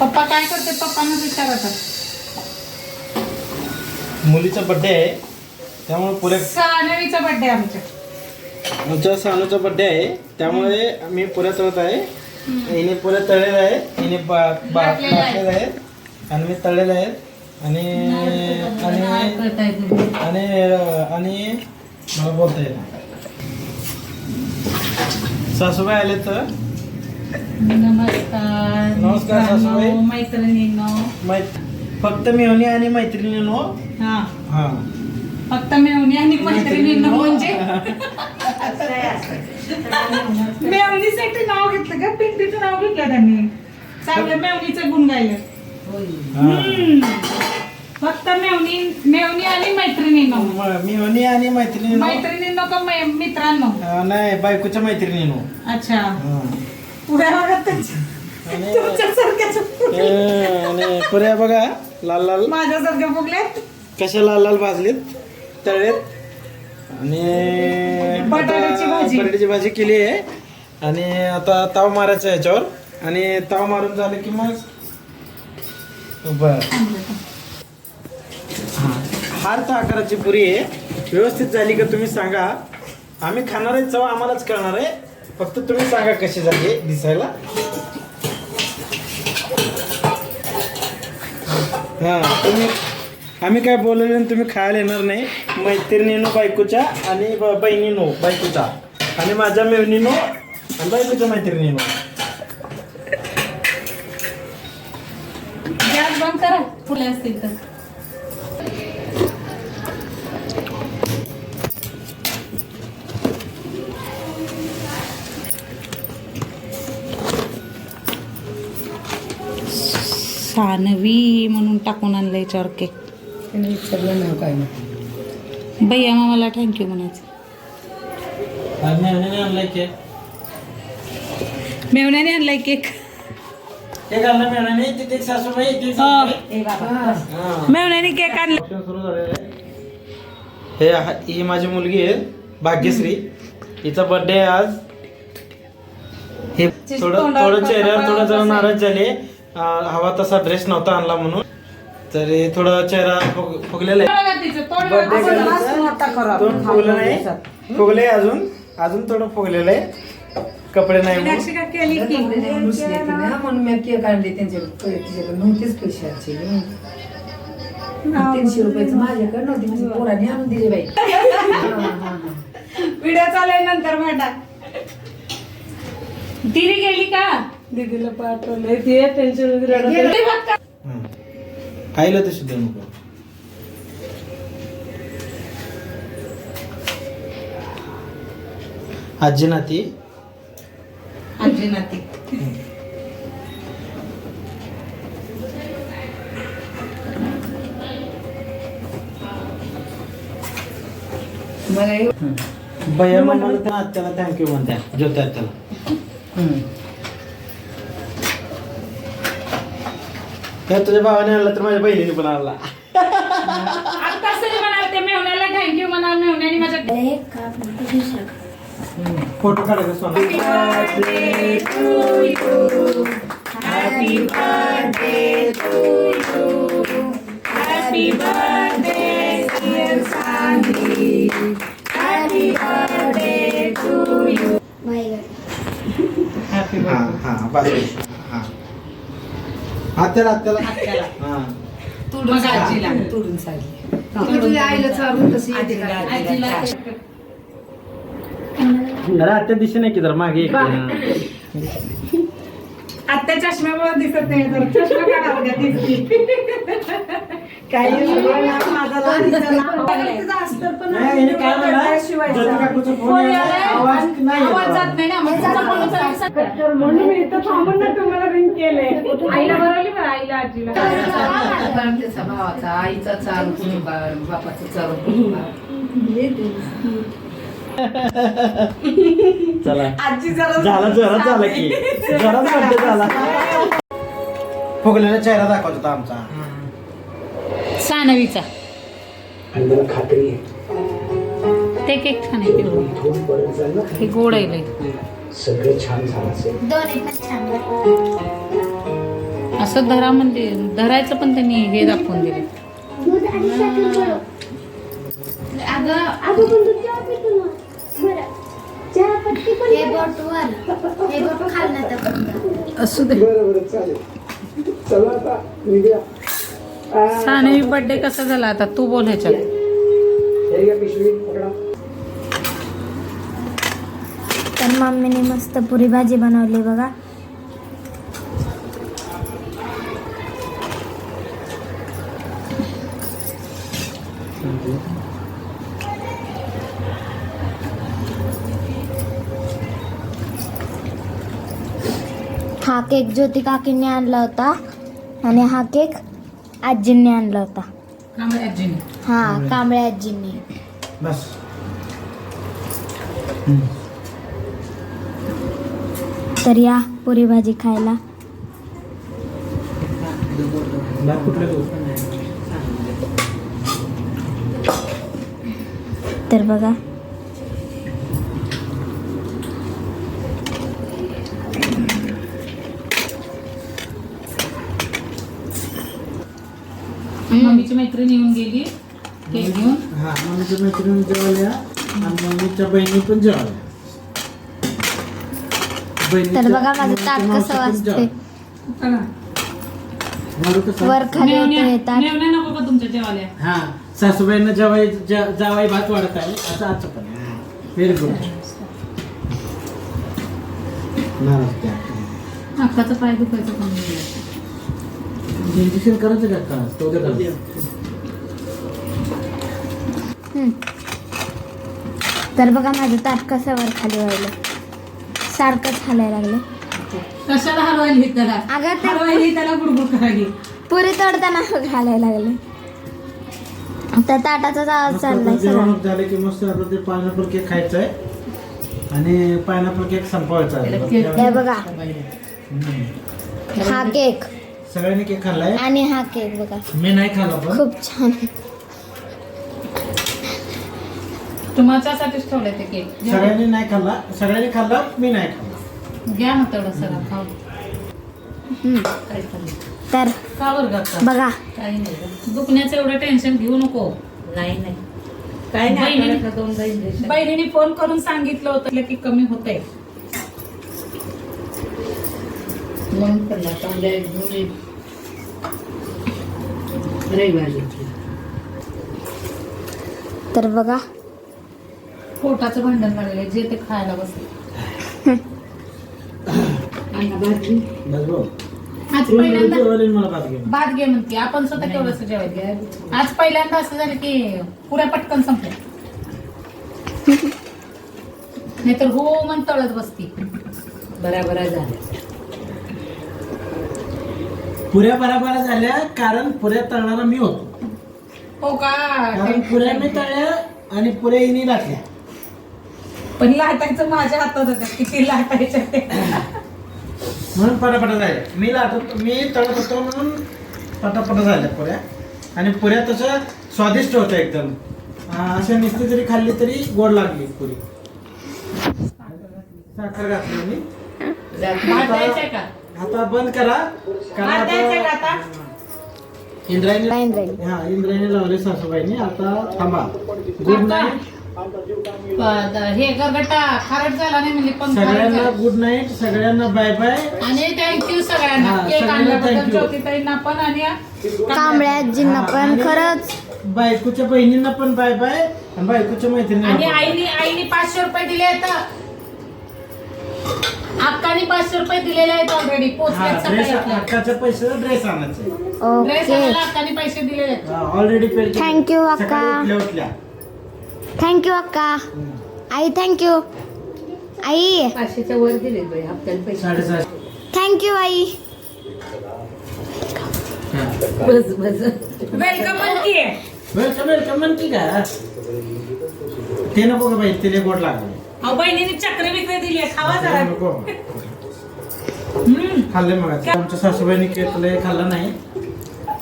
पप्पा काय करते पप्पांना विचारतात मुलीचा बड्डे आहे. त्यामुळे पुऱ्या सानवीचा बर्थडे आमच्या. आमच्या सानूचा बड्डे आहे. त्यामुळे मी पुऱ्या तळत आहे. हिने पुऱ्या तळलेल्या आहे. हिने बा बा- लाटलेल्या आहेत. आणि मी तळलेल्या आहेत आणि आणि आणि मला बोलता नाही. सासूबाई आले तर. नमस्कार नमस्कार, सासूबाई. मैत्रिणींनो. मै- फक्त मेवणी आणि मैत्रिणीनो? हा. हा. फक्त मेवणी आणि मैत्रिणींनो म्हणजे? मेवणीसाठी नाव घेतलं का? पिंटीचं नाव घेतलं त्यांनी. चांगलं मेवणीचं गुण गायलं. हा. हम्म. फक्त मेवणी मेवणी आणि मैत्रिणींनो. म- मेवणी आणि मैत्रिणीनो? मैत्रिणींनो का मै- मित्रांनो? अं, नाही बायकोच्या मैत्रिणीनो. अच्छा. हा. आणि तुमच्यासारख्याच आणि पुऱ्या बघा लाल लाल. माझ्यासारख्या फुगल्यात कशा लाल लाल भाजलीत तळलेत. आणि बटाट्याची भाजी. बटाट्याची भाजी केली आहे. आणि आता ताव मारायचा आहे याच्यावर. आणि ताव मारून झालं की मग बर. हार्ट आकाराची पुरी आहे. व्यवस्थित झाली का तुम्ही सांगा. आम्ही खाणार आहे चव आम्हालाच कळणार आहे. फक्त तुम्ही सांगा कशी झाली दिसायला. हा तुम्ही आम्ही काय बोलवलं आणि तुम्ही खायला येणार नाही. मैत्रिणीनो बायकोच्या आणि ब- बहिणीनो बायकोच्या. आणि माझ्या मेवणीनो आणि बायकोच्या मैत्रिणीनो गॅस बंद करा फुले असतील तर. सानवी म्हणून टाकून आणलं याच्यावर केक भैया मामाला थँक्यू म्हणायचं. आणलाय केक मेवण्याने आणलाय केक केक आणला मेवण्याने केक आणला. हे हा- माझी मुलगी आहे भाग्यश्री. हिचा बर्थडे आहे आज. हे थोडं थोडं चेहऱ्यावर थोडं जरा. नाराज झाले हवा तसा ड्रेस नव्हता आणला म्हणून. तर हे थोडं चेहरा फुग- फुगलेला आहे. फुगलं नाही फुगले अजून? अजून थोडं फुगलेलं आहे. कपडे नाही म्हणून. म्हणून मी केक आणले त्यांच्याकडे तिच्याकडे नव्हतेच पैशाचे तीनशे रुपयाचं माझ्याकडे नव्हते. म्हणजे पोराने आणून दिले बाई. व्हिडिओ चालेल नंतर भेटा तिरी गेली का? दीदीला पाठवले ते टेन्शन बघ का? हं. आईला तशी देऊ नको. आजी नाती? आजी नाती. मला भैया मम्माला त्या आत्याला थँक्यू म्हणत्या ज्योती आत्याला काय तुझ्या भावाने आणला तर माझ्या बहिणीने पण आणला. आता तरी म्हणाल ते मेवण्याला थँक्यू म्हणा मेवण्याने माझ्या फोटो काढायचा सोना हॅपी बर्थडे हॅपी हा हा हा आत्याला आत्याला. आत्याला. हा. मग आजीला. तोडून तुझ्या आईला चालून तशी येते का? आजीला. अरे आत्या दिसे नाही की जरा मागे एक. हा. आत्या चष्म्यामुळे दिसत नाही तर चष्मा काढा उद्या दिसते. काही माझा. म्हणून मी इथं थांबून ना तुम्हाला रिंग केले आईला बरं आईला आजीला. भावाचा आईचा बापाचा चालू कुटुंबावर चला. आजी जरा झाला की. झाला. फुगलेला चेहरा दाखवत होता आमचा. सानवीचा. आणि मला खात्री आहे. ते केक छान आहे हे गोड आहे लय. सगळं छान झालं असेल. असं धरा म्हणजे धरायचं पण त्यांनी हे दाखवून दिले. हे हे असू दे. बरं बरं चालेल. चला आता निघूया. आ, साने बर्थडे कसा झाला? आता तू बोल ह्याच्यात. हे घ्या पिशवी पकडा. तर मम्मीने मस्त पुरी भाजी बनवली बघा. हा केक ज्योती काकींनी आणला होता. आणि हा केक आजींनी आणला होता. कांबळे आजीने? हा कांबळे आजींनी. बस. तर या पुरी भाजी खायला? तर बघा मैत्रीण येऊन गेली केक घेऊन. हा मम्मीच्या मैत्रिणी जेवायला आणि मम्मीच्या बहिणी पण जेवायला बहिणीच्या- तर बघा माझं ताट कसं वाजते? वर खाली मेवण्या होते ताट. मेवण्या नको का तुमच्या जेवाल्या हा सासूबाईंना जेवाय जे- जावाई भात वाढत आहे. असं आजचं पण व्हेरी गुड नाराज. त्या हक्काचं पाय दुखायचं. इंजेक्शन करायचं का? का? तो उद्या. तर बघा माझं ताट कसं वर खाली व्हायलं. सारखंच हालायला लागलं. कशाला हलवायली त्याला? अगं ते हलवायली त्याला गुडगुड करायली. पुरी तोडताना घालायला लागले. त्या ताटाचाच आवाज चाललाय आता सगळा. जेवण झालं की मस्त आता ते पायनॅपल केक खायचा आहे आणि पायनॅपल केक संपवायचा आहे. हे बघा. हा केक सगळ्यांनी केक खाल्लाय? आणि हा केक बघा. मी नाही खाल्ला पण. खूप छान. तुमच्यासाठीच ते केक. घ्या. सगळ्यांनी नाही खाल्ला. सगळ्यांनी खाल्ला मी नाही खाल्ला. घ्या मग तेवढं सगळं खाऊ. हम्म. तर का बरं गप्पा? बघा. काही नाही दुखण्याचं एवढं टेन्शन घेऊ नको. नाही नाही. बहिणीने- बहिणीने फोन करून सांगितलं होतं की कमी होतंय. उद्या घेऊन रविवारी तर बघा. पोटाचं भांडण लागलंय जे ते खायला बसले. अन्न भाजी बस. आज पहिल्यांदा जेवायला भात घे. म्हणते. आपण स्वतः केवढं जेवायचं? आज पहिल्यांदा असं झालं की पुऱ्या पटकन संपल्या. नाहीतर हो मन तळत बसती. बराबरा झाल्या. पुऱ्या बराबरा झाल्या कारण पुऱ्या तळणारा मी होतो. हो का? कारण पुऱ्या मी तळल्या आणि पुऱ्या हिने लाटल्या पण लाटायचं माझ्या हातात होतं. किती लाटायचं ते. म्हणून पटापटा झाल्या. मी लाटत मी तळत होतो म्हणून पटापटा झाल्या पुऱ्या. आणि पुऱ्या तशा स्वादिष्ट होत्या एकदम. अं, अशा नुसती जरी खाल्ली तरी गोड लागली पुरी. साखर घातली मी. का? आता बंद करा. कारण आता? इंद्रायणी हा इंद्रायणी लावले सासूबाईंनी. आता थांबा. गुड नाईट प- हे गरगटा खारट झाला नाही म्हणजे पण खारट सगळ्यांना झाला. गुड नाईट सगळ्यांना बाय बाय आणि थँक्यू सगळ्यांना. हा, केक सगळ्यांना आणल्याबद्दल thank you. ज्योतिताईंना पण आणि कांबळ्या आजींना पण खरंच. बायकोच्या बहिणींना पण बाय बाय आणि बायकोच्या मैत्रिणींना आणि पण. आईने आईने पाचशे रुपये दिले आहेत. अक्काने पाचशे रुपये दिलेले आहेत ऑलरेडी हा पोचलेत ड्रेस सकाळी अक्काच्या पैसे ड्रेस आणायचे. ड्रेस ओके आणायला अक्काने पैसे दिलेले आहेत. ऑलरेडी पेड Thank you, अक्का. उठल्या उठल्या. थँक्यू अक्का. आई थँक्यू आई. पाचशेच्या वर दिले बाई हप्त्याला पैसे. साडेसहाशे थँक्यू आई. हा. बस बस. वेलकम म्हणतीये वेलकम वेलकम म्हणते का? ते नको का बाई तिला गोड लागले. अहो बहिणीने चक्र बिक्र दिली आहे खावा जरा. नको. हम्म. खाल्ले मग आमच्या सासूबाईंनी केक लय खाल्ला नाही.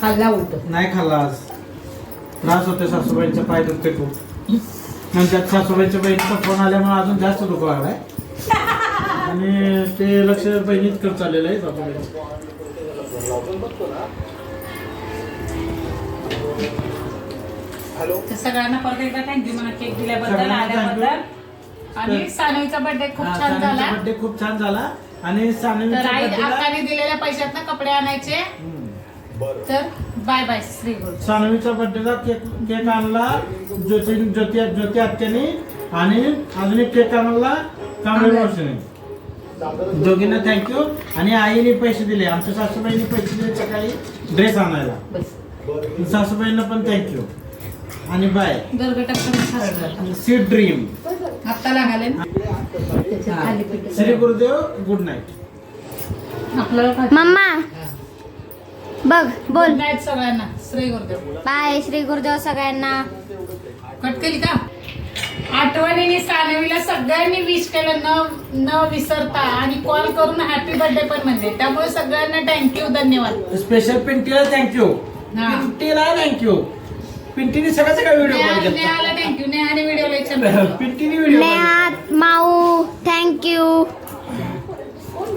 खाल्ला उलट. नाही खाल्ला आज. त्रास होते सासूबाईंचा पाय दुखते खूप. नंतर सासूबाईच्या बहिणीचा फोन आल्यामुळे अजून जास्त दुख लागलाय आणि ते लक्ष बहिणीत कर चाललेलं आहे सासूबाईचं. तर सगळ्यांना परत एकदा थँक्यू म्हणा केक दिल्याबद्दल आल्याबद्दल. आणि सानवीचा बर्थडे खूप छान झाला. बर्थडे खूप छान झाला. आणि सानवीच्या तर आई birthday ला- अक्काने दिलेल्या पैशात कपडे आणायचे. हम्म. तर बाय बाय श्री गुरु. सानवीच्या बर्थडेला केक केक आणला. ज्योती ज्योती ज्योती आत्याने. आणि अजून एक केक आणला कांबळे मावशीने. दोघींना थँक्यू आणि आईने पैसे दिले. आमच्या सासूबाईने पैसे दिले सकाळी ड्रेस आणायला. बस. सासूबाईंना पण थँक्यू आणि बाय गरगट सीड ड्रीम ना त्याच्यात खाली पीठ श्री गुरुदेव गुड नाईट आपल्याला मम्मा बघ बोल. गुड नाईट सगळ्यांना. श्री गुरुदेव. बाय श्री गुरुदेव सगळ्यांना. कट केली का? आठवणीने सानवीला सगळ्यांनी विश केलं न न विसरता. आणि कॉल करून हॅपी बर्थडे पण म्हणले. त्यामुळे सगळ्यांना थँक्यू धन्यवाद. स्पेशल पिंटीला थँक्यू हा. पिंटीला थँक्यू पिंटीने सगळं सगळं व्हिडिओ कॉल केला नेहाला नेहात माऊ थँक्यू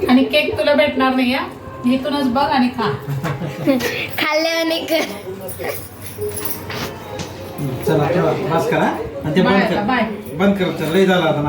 आणि केक तुला भेटणार नाही या इथूनच बघ आणि खा. खाल्ले अनेक चला बस करा. आणि ते बाय बंद कर. बाय. बंद कर लय झाला आता.